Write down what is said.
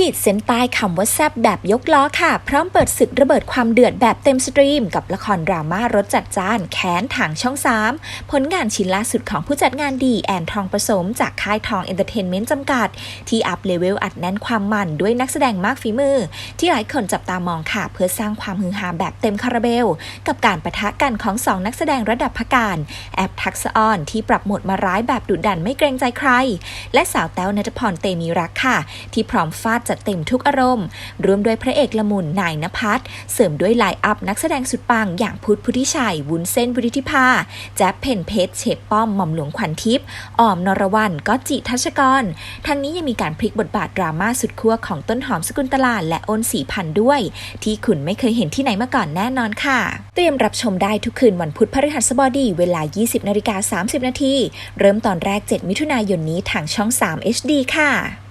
ขีดเส้นใต้คำว่าแซบแบบยกล้อค่ะ พร้อมเปิดศึกระเบิดความเดือดแบบเต็มสตรีม กับละครดราม่ารสจัดจ้านแค้นทางช่อง 3 ผลงานชิ้นล่าสุดของผู้จัดงานดีแอนทองผสม จากค่ายทองเอนเตอร์เทนเมนต์จำกัด ที่อัพเลเวลอัดแน่นความมันด้วยนักแสดงมากฝีมือ ที่หลายคนจับตามองค่ะ เพื่อสร้างความฮือฮาแบบเต็มคาราเบล กับการประทะกันของสองนักแสดงระดับพักการแอปทักษออนที่ปรับโหมดมาร้ายแบบดุดันไม่เกรงใจใคร และสาวแต้วนัทพรเตมีรักค่ะ ที่พร้อมฟาดจัดเต็มทุกอารมณ์รวมด้วยพระเอกละมุนนายนภัสเสริมด้วยไลน์อัพนักแสดงสุดปังอย่างพุทธพุทธิชัย วุ้นเส้นบุริธิภาแจ๊บเพนเพชรเฉบป้อมหม่อมหลวงขวัญทิพย์ออมนรวันก็จิทัชกร ทั้งนี้ยังมีการพลิกบทบาทดราม่าสุดขั้วของต้นหอมสกุลตลาและโอนสีพันด้วย ที่คุณไม่เคยเห็นที่ไหนมาก่อนแน่นอนค่ะ เตรียมรับชมได้ทุกคืนวันพุธพฤหัสบดีเวลา 20นาฬิกา30 นาทีเริ่มตอนแรก 7 มิถุนายนนี้ทางช่อง 3 HD ค่ะ